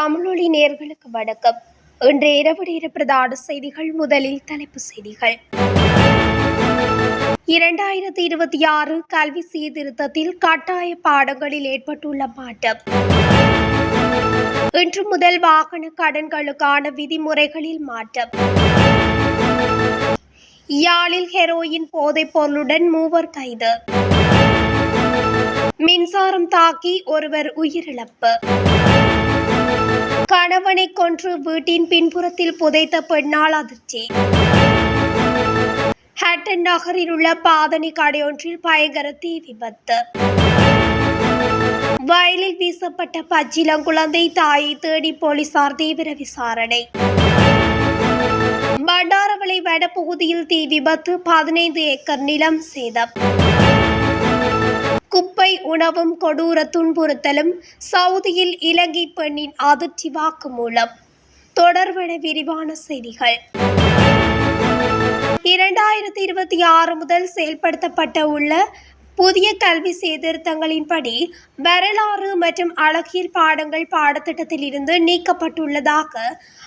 நேர்களுக்கு வணக்கம். இன்று இரவு நேர பிரதான செய்திகள் முதலில் தலைப்பு செய்திகள். இரண்டாயிரத்தி இருபத்தி ஆறு கல்வி சீர்திருத்தத்தில் கட்டாய பாடங்களில் ஏற்பட்டுள்ள மாற்றம். இன்று முதல் வாகன கடன்களுக்கான விதிமுறைகளில் மாற்றம். யாழில் ஹெரோயின் போதைப் பொருளுடன் மூவர் கைது. மின்சாரம் தாக்கி ஒருவர் உயிரிழப்பு. கணவனை கொன்று வீட்டின் பின்புறத்தில் புதைத்த பெண்ணால் அதிர்ச்சி. ஹட்டன் நகரில் உள்ள பாதணி கடையொன்றில் பயங்கர தீ விபத்து. வயலில் வீசப்பட்ட பச்சிலங்குழந்தை தாயை தேடி போலீசார் தீவிர விசாரணை. பண்டாரவளை வனப்பகுதியில் தீ விபத்து பதினைந்து ஏக்கர் நிலம் சேதம். குப்பை உணவும் கொடூர துன்புறுத்தலும் சவுதியில் இலங்கை பெண்ணின் அதிர்ச்சி வாக்குமூலம் தொடர்பென விரிவான செய்திகள். இரண்டாயிரத்தி இருபத்தி ஆறு முதல் செயல்படுத்தப்பட்ட உள்ள புதிய கல்வி சீர்திருத்தங்களின்படி வரலாறு மற்றும் அழகியல் பாடங்கள் பாடத்திட்டத்தில் இருந்து நீக்கப்பட்டுள்ளதாக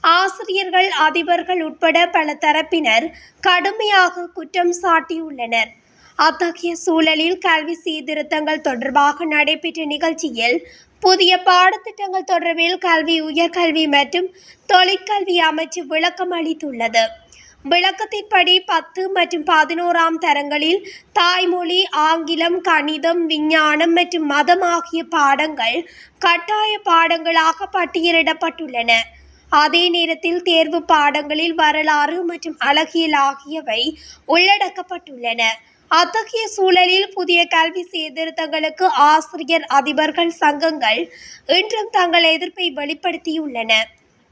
ஆசிரியர்கள் அதிபர்கள் உட்பட பல தரப்பினர் கடுமையாக குற்றம் சாட்டியுள்ளனர். அத்தகைய சூழலில் கல்வி சீர்திருத்தங்கள் தொடர்பாக நடைபெற்ற நிகழ்ச்சியில் புதிய பாடத்திட்டங்கள் தொடர்பில் கல்வி உயர்கல்வி மற்றும் தொழிற்கல்வி அமைச்சு விளக்கம் அளித்துள்ளது. விளக்கத்தின்படி பத்து மற்றும் பதினோராம் தரங்களில் தாய்மொழி ஆங்கிலம் கணிதம் விஞ்ஞானம் மற்றும் மதம் ஆகிய பாடங்கள் கட்டாய பாடங்களாக பட்டியலிடப்பட்டுள்ளன. அதே நேரத்தில் தேர்வு பாடங்களில் வரலாறு மற்றும் அழகியல் ஆகியவை உள்ளடக்கப்பட்டுள்ளன. அத்தகைய சூழலில் புதிய கல்வி சீர்திருத்தங்களுக்கு ஆசிரியர் அதிபர்கள் சங்கங்கள் இன்றும் தங்கள் எதிர்ப்பை வெளிப்படுத்தியுள்ளன.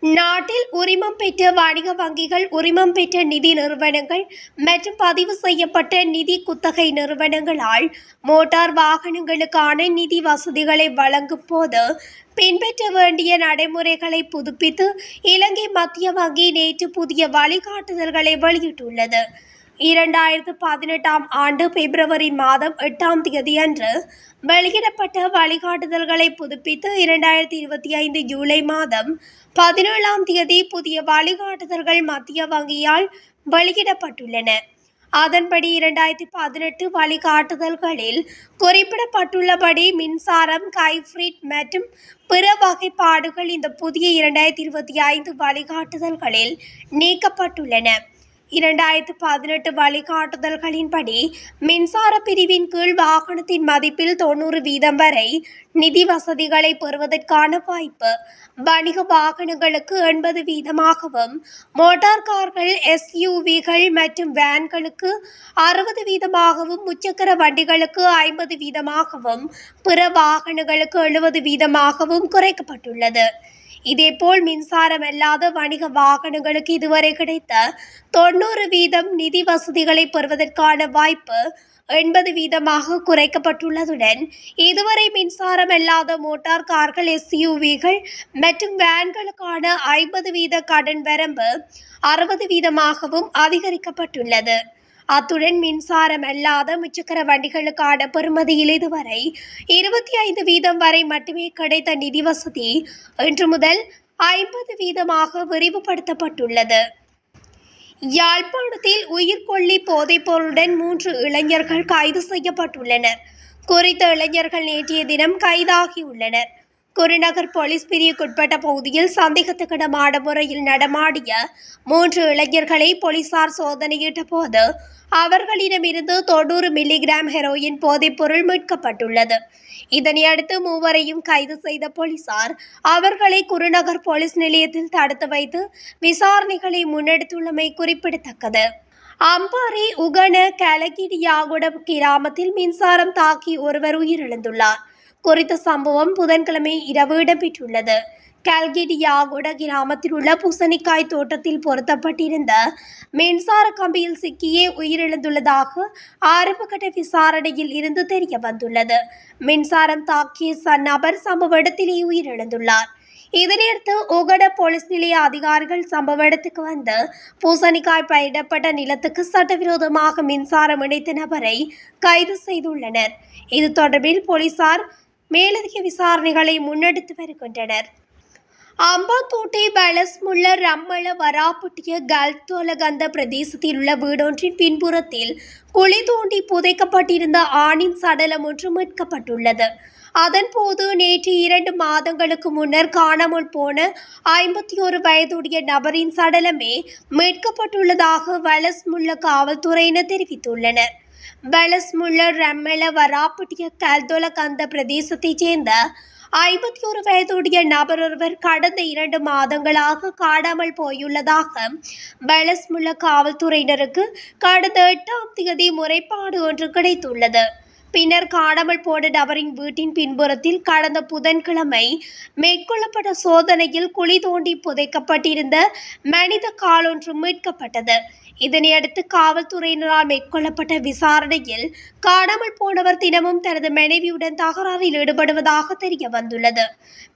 நாட்டில் உரிமம் பெற்ற வணிக வங்கிகள் உரிமம் பெற்ற நிதி நிறுவனங்கள் மற்றும் பதிவு செய்யப்பட்ட நிதி குத்தகை நிறுவனங்களால் மோட்டார் வாகனங்களுக்கான நிதி வசதிகளை வழங்கும் போது பின்பற்ற வேண்டிய நடைமுறைகளை புதுப்பித்து இலங்கை மத்திய வங்கி நேற்று புதிய வழிகாட்டுதல்களை வெளியிட்டுள்ளது. இரண்டாயிரத்து பதினெட்டாம் ஆண்டு பிப்ரவரி மாதம் எட்டாம் தேதி அன்று வெளியிடப்பட்ட வழிகாட்டுதல்களை புதுப்பித்து இரண்டாயிரத்தி இருபத்தி ஐந்து ஜூலை மாதம் பதினேழாம் தேதி புதிய வழிகாட்டுதல்கள் மத்திய வங்கியால் வெளியிடப்பட்டுள்ளன. அதன்படி இரண்டாயிரத்தி பதினெட்டு வழிகாட்டுதல்களில் குறிப்பிடப்பட்டுள்ளபடி மின்சாரம் கைஃப்ரிட் மற்றும் பிற வகைப்பாடுகள் இந்த புதிய இரண்டாயிரத்தி இருபத்தி ஐந்து வழிகாட்டுதல்களில் நீக்கப்பட்டுள்ளன. இரண்டாயிரத்து பதினெட்டு வழிகாட்டுதல்களின்படி மின்சார பிரிவின் கீழ் வாகனத்தின் மதிப்பில் தொண்ணூறு வீதம் வரை நிதி வசதிகளை பெறுவதற்கான வாய்ப்பு வணிக வாகனங்களுக்கு எண்பது வீதமாகவும் மோட்டார் கார்கள் எஸ்யூவிகள் மற்றும் வேன்களுக்கு அறுபது வீதமாகவும் முச்சக்கர வண்டிகளுக்கு ஐம்பது வீதமாகவும் பிற வாகனங்களுக்கு எழுபது வீதமாகவும் குறைக்கப்பட்டுள்ளது. இதேபோல் மின்சாரம் அல்லாத வணிக வாகனங்களுக்கு இதுவரை கிடைத்த தொண்ணூறு வீதம் நிதி வசதிகளை பெறுவதற்கான வாய்ப்பு எண்பது வீதமாக குறைக்கப்பட்டுள்ளதுடன் இதுவரை மின்சாரம் இல்லாத மோட்டார் கார்கள் எஸ்யூவிகள் மற்றும் வேன்களுக்கான ஐம்பது வீத கடன் வரம்பு அறுபது வீதமாகவும் அதிகரிக்கப்பட்டுள்ளது. அத்துடன் மின்சாரம் அல்லாத முச்சக்கர வண்டிகளுக்கான பெறுமதியில் இதுவரை இருபத்தி ஐந்து வீதம் வரை மட்டுமே கிடைத்த நிதி வசதி இன்று முதல் ஐம்பது வீதமாக விரிவுபடுத்தப்பட்டுள்ளது. யாழ்ப்பாணத்தில் உயிர்கொல்லி போதைப்பொருளுடன் மூன்று இளைஞர்கள் கைது செய்யப்பட்டுள்ளனர். குறித்த இளைஞர்கள் நேற்றைய தினம் கைதாகியுள்ளனர். குருநகர் போலீஸ் பிரிவுக்குட்பட்ட பகுதியில் சந்தேகத்துக்கிடமான முறையில் நடமாடிய மூன்று இளைஞர்களை போலீசார் சோதனையிட்ட போது அவர்களிடமிருந்து தொண்ணூறு மில்லிகிராம் ஹெரோயின் போதைப்பொருள் மீட்கப்பட்டுள்ளது. இதனையடுத்து மூவரையும் கைது செய்த போலீசார் அவர்களை குருநகர் போலீஸ் நிலையத்தில் தடுத்து வைத்து விசாரணைகளை முன்னெடுத்துள்ளமை குறிப்பிடத்தக்கது. அம்பாறை உகன கலகிடியாகுடம் கிராமத்தில் மின்சாரம் தாக்கி ஒருவர் உயிரிழந்துள்ளார். குறித்த சம்பவம் புதன்கிழமை இரவு இடம்பெற்றுள்ளது. கல்கிடியாகுட கிராமத்தில் உள்ள பூசணிக்காய் தோட்டத்தில் பொருத்தப்பட்டிருந்த மின்சார கம்பியில் சிக்கியே உயிரிழந்துள்ளதாக ஆரம்பகட்ட விசாரணையில் இருந்து தெரிய வந்துள்ளது மின்சாரம் தாக்கிய சந்நபர் சம்பவ இடத்திலேயே உயிரிழந்துள்ளார். இதனையடுத்து உகட போலீஸ் நிலைய அதிகாரிகள் சம்பவ இடத்துக்கு வந்து பூசணிக்காய் பயிரிடப்பட்ட நிலத்துக்கு சட்டவிரோதமாக மின்சாரம் இணைத்த நபரை கைது செய்துள்ளனர். இது தொடர்பில் போலீசார் மேலதிக விசாரணைகளை முன்னெடுத்து வருகின்றனர். அம்பாத்தோட்டை பலஸ்முள்ள ரம்மள வராப்பட்டிய கல்தோலகந்த பிரதேசத்தில் உள்ள வீடொன்றின் பின்புறத்தில் குழி தோண்டி புதைக்கப்பட்டிருந்த ஆணின் சடலம் ஒன்று மீட்கப்பட்டுள்ளது. அதன்போது நேற்று இரண்டு மாதங்களுக்கு முன்னர் காணாமல் போன ஐம்பத்தி ஒரு வயதுடைய நபரின் சடலமே மீட்கப்பட்டுள்ளதாக வலஸ்முள்ள காவல்துறையினர் தெரிவித்துள்ளனர். பலஸ்முள்ள ரம்மள வராப்புட்டிய கல்தொலகந்த பிரதேசத்தைச் சேர்ந்த ஐம்பத்தி ஒரு வயதுடைய நபர் ஒருவர் கடந்த இரண்டு மாதங்களாக காணாமல் போயுள்ளதாக பலஸ்முள்ள காவல்துறையினருக்கு கடந்த எட்டாம் தேதி முறைப்பாடு ஒன்று கிடைத்துள்ளது பின்னர் காணாமல் போன நபரின் வீட்டின் பின்புறத்தில் கடந்த புதன்கிழமை மேற்கொள்ளப்பட்ட சோதனையில் குழி தோண்டி புதைக்கப்பட்டிருந்த மனித காலொன்று மீட்கப்பட்டது இதனையடுத்து காவல்துறையினரால் மேற்கொள்ளப்பட்ட விசாரணையில் காணாமல் போனவர் தினமும் தனது மனைவியுடன் தகராறில் ஈடுபடுவதாக தெரிய வந்துள்ளது.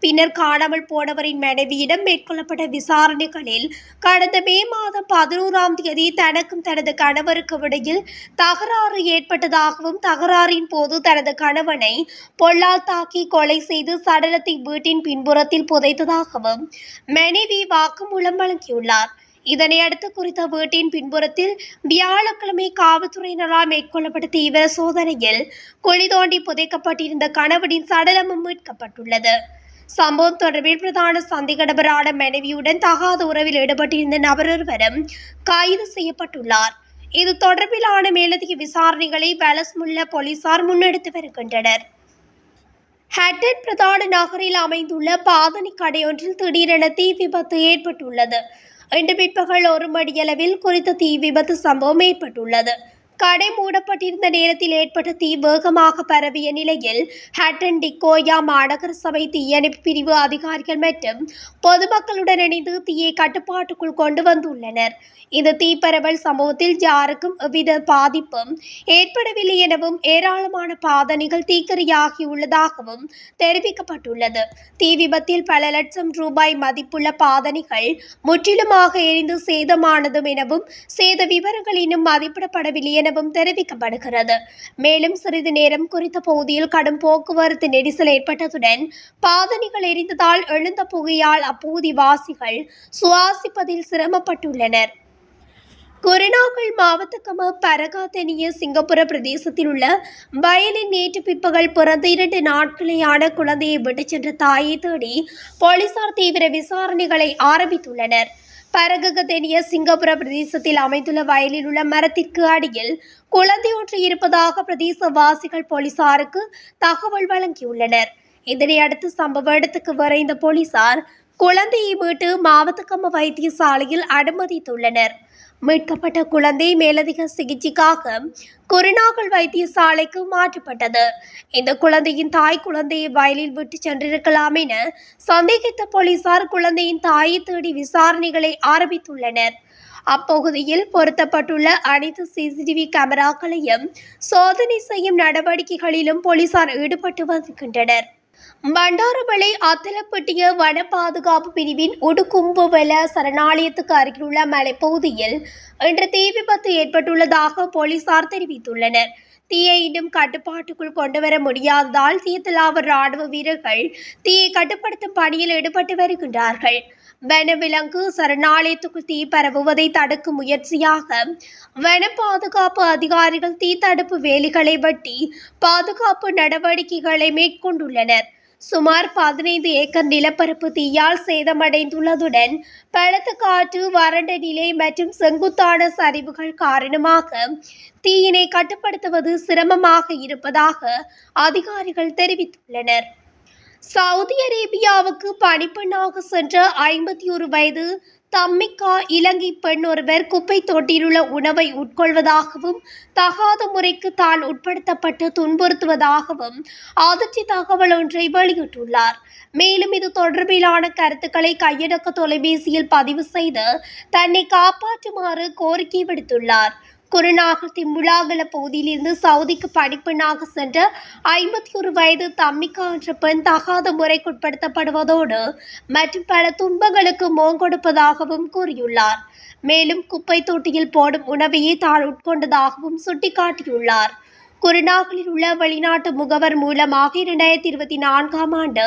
பின்னர் காணாமல் போனவரின் மனைவியிடம் மேற்கொள்ளப்பட்ட விசாரணைகளில் கடந்த மே மாதம் பதினோராம் தேதி தனக்கும் தனது கணவருக்கு இடையில் தகராறு ஏற்பட்டதாகவும் தகராறின் போது தனது கணவனை பொல்லால் தாக்கி கொலை செய்து சடலத்தை வீட்டின் பின்புறத்தில் புதைத்ததாகவும் மனைவி வாக்குமூலம் வழங்கியுள்ளார். இதனையடுத்து குறித்த வீட்டின் பின்புறத்தில் வியாழக்கிழமை காவல்துறையினரால் மேற்கொள்ளப்பட்ட தீவிர சோதனையில் குழி தோண்டி புதைக்கப்பட்டிருந்த கணவனின் சடலமும் மீட்கப்பட்டுள்ளது. சம்பவம் தொடர்பில் பிரதான சந்தேக நபரான மனைவியுடன் தகாத உறவில் ஈடுபட்டிருந்த நபர் ஒருவரும் கைது செய்யப்பட்டுள்ளார். இது தொடர்பிலான மேலதிக விசாரணைகளை பலஸ்முல்ல போலீசார் முன்னெடுத்து வருகின்றனர். ஹட்டன் பிரதான நகரில் அமைந்துள்ள பாதணி கடையொன்றில் திடீரென தீ விபத்து ஏற்பட்டுள்ளது. இன்று பிற்பகல் ஒரு மணியளவில் குறித்த தீ விபத்து சம்பவம் ஏற்பட்டுள்ளது. கடை மூடப்பட்டிருந்த நேரத்தில் ஏற்பட்ட தீ வேகமாக பரவிய நிலையில் ஹட்டன் டிக்கோயா மாநகர சபை தீயணைப்பு பிரிவு அதிகாரிகள் மற்றும் பொதுமக்களுடன் இணைந்து தீயை கட்டுப்பாட்டுக்குள் கொண்டு வந்துள்ளனர். இந்த தீப்பரவல் சம்பவத்தில் யாருக்கும் எவ்வித பாதிப்பும் ஏற்படவில்லை எனவும் ஏராளமான பாதனைகள் தீக்கிரையாகியுள்ளதாகவும் தெரிவிக்கப்பட்டுள்ளது. தீ விபத்தில் பல லட்சம் ரூபாய் மதிப்புள்ள பாதனைகள் முற்றிலுமாக எரிந்து சேதமானதும் எனவும் சேத விவரங்கள் இன்னும் மதிப்பிடப்படவில்லை எனவும் தெரிவிக்கப்படுகிறது. மேலும் சிறிது நேரம் குறித்த பகுதியில் கடும் போக்குவரத்து நெரிசல் ஏற்பட்டதுடன் பாதனைகள் எரிந்ததால் எழுந்த புகையால் அப்பகுதிவாசிகள் சுவாசிப்பதில் சிரமப்பட்டுள்ளனர். குருநாகல் மாவட்டக்கம பரகாத்தனிய சிங்கப்புர பிரதேசத்தில் உள்ள வயலின் நேற்று பிற்பகல் பிறந்த இரண்டு நாட்களேயான குழந்தையை விட்டுச் சென்ற தாயை தேடி போலீசார் தீவிர விசாரணைகளை ஆரம்பித்துள்ளனர். பரககதெனிய சிங்கப்புர பிரதேசத்தில் அமைந்துள்ள வயலில் உள்ள மரத்திற்கு அடியில் குழந்தை ஒன்று இருப்பதாக பிரதேசவாசிகள் போலீசாருக்கு தகவல் வழங்கியுள்ளனர். இதனை அடுத்து சம்பவ இடத்துக்கு விரைந்த போலீசார் குழந்தையை மீட்டு மாவட்டக்கம்ம வைத்தியசாலையில் அனுமதித்துள்ளனர். மீட்கப்பட்ட குழந்தை மேலதிக சிகிச்சைக்காக குருநாகல் வைத்தியசாலைக்கு மாற்றப்பட்டது. இந்த குழந்தையின் தாய் குழந்தையை வயலில் விட்டு சென்றிருக்கலாம் என சந்தேகித்த போலீசார் குழந்தையின் தாயை தேடி விசாரணைகளை ஆரம்பித்துள்ளனர். அப்பகுதியில் பொருத்தப்பட்டுள்ள அனைத்து சிசிடிவி கேமராக்களையும் சோதனை செய்யும் நடவடிக்கைகளிலும் போலீசார் ஈடுபட்டு வருகின்றனர் பண்டாரவளை அத்தலப்பட்டிய வன பாதுகாப்பு பிரிவின் உடுக்கும்புவல சரணாலயத்துக்கு அருகிலுள்ள மலைப்பகுதியில் இன்று தீ விபத்து ஏற்பட்டுள்ளதாக போலீசார் தெரிவித்துள்ளனர். தீயை இன்னும் கட்டுப்பாட்டுக்குள் கொண்டுவர முடியாததால் தீயத்தலாவர் ராணுவ வீரர்கள் தீயை கட்டுப்படுத்தும் பணியில் ஈடுபட்டு வருகின்றார்கள். வனவிலங்கு சரணாலயத்துக்குள் தீ பரவுவதை தடுக்கும் முயற்சியாக வன பாதுகாப்பு அதிகாரிகள் தீ தடுப்பு வேலிகளை வெட்டி பாதுகாப்பு நடவடிக்கைகளை மேற்கொண்டுள்ளனர். சுமார் பதினைந்து ஏக்கர் நிலப்பரப்பு தீயால் சேதமடைந்துள்ளதுடன் பலத்த காற்று வறண்ட நிலை மற்றும் செங்குத்தான சரிவுகள் காரணமாக தீயினை கட்டுப்படுத்துவது சிரமமாக இருப்பதாக அதிகாரிகள் தெரிவித்துள்ளனர். சவுதி அரேபியாவுக்கு பணிப்பெண்ணாக சென்ற ஐம்பத்தி ஒரு வயது தம்மிக்கா இலங்கை பெண் ஒருவர் குப்பை தொட்டியிலுள்ள உணவை உட்கொள்வதாகவும் தகாத முறைக்கு தான் உட்படுத்தப்பட்டு துன்புறுத்துவதாகவும் அதிர்ச்சி தகவல் ஒன்றை வெளியிட்டுள்ளார். மேலும் இது தொடர்பிலான கருத்துக்களை கையடக்க தொலைபேசியில் பதிவு செய்து தன்னை காப்பாற்றுமாறு கோரிக்கை விடுத்துள்ளார். குருநாகல் திம்புலாகல பகுதியிலிருந்து சவுதிக்கு படிப்பெண்ணாக சென்ற ஐம்பத்தி ஒரு வயது தம்மிக்கா என்ற பெண் தகாத முறைக்குட்படுத்தப்படுவதோடு மற்றும் பல துன்பங்களுக்கு மோங்கொடுப்பதாகவும் கூறியுள்ளார். மேலும் குப்பை தொட்டியில் போடும் உணவையே தான் உட்கொண்டதாகவும் சுட்டிக்காட்டியுள்ளார். குருநாகலில் உள்ள வெளிநாட்டு முகவர் மூலமாக இரண்டாயிரத்தி இருபத்தி நான்காம் ஆண்டு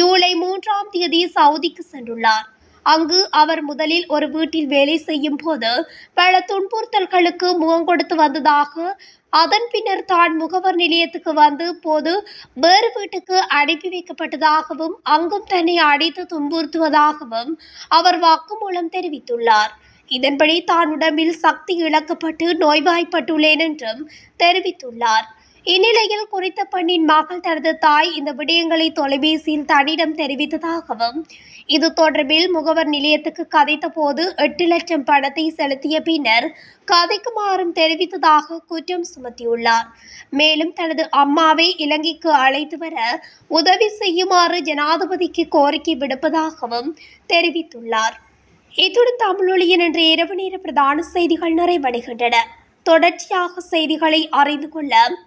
ஜூலை மூன்றாம் தேதி சவுதிக்கு சென்றுள்ளார். அங்கு அவர் முதலில் ஒரு வீட்டில் வேலை செய்யும் போது பல துன்புறுத்தல்களுக்கு முகம் கொடுத்து வந்ததாக அதன் பின்னர் தான் முகவர் நிலையத்துக்கு வந்து போது வேறு வீட்டுக்கு அனுப்பி வைக்கப்பட்டதாகவும் அங்கும் தன்னை அடித்து துன்புறுத்துவதாகவும் அவர் வாக்குமூலம் தெரிவித்துள்ளார். இதன்படி தான் உடம்பில் சக்தி இழக்கப்பட்டு நோய்வாய்ப்பட்டுள்ளேன் என்றும் தெரிவித்துள்ளார். இந்நிலையில் குறித்த பெண்ணின் மகள் தனது தாய் இந்த விடயங்களை தொலைபேசியில் தன்னிடம் தெரிவித்ததாகவும் இது தொடர்பில் முகவர் நிலையத்துக்கு கதைத்த போது எட்டு லட்சம் பணத்தை செலுத்திய பின்னர் கதைக்குமாறும் தெரிவித்ததாக குற்றம் சுமத்தியுள்ளார். மேலும் தனது அம்மாவை இலங்கைக்கு அழைத்து வர உதவி செய்யுமாறு ஜனாதிபதிக்கு கோரிக்கை விடுப்பதாகவும் தெரிவித்துள்ளார். இத்துடன் தமிழொலியின் இன்று இரவு நேர பிரதான செய்திகள் நிறைவடைகின்றன. தொடர்ச்சியாக செய்திகளை அறிந்து கொள்ள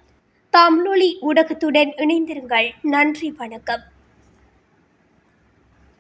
தமிழொலி ஊடகத்துடன் இணைந்திருங்கள். நன்றி வணக்கம்.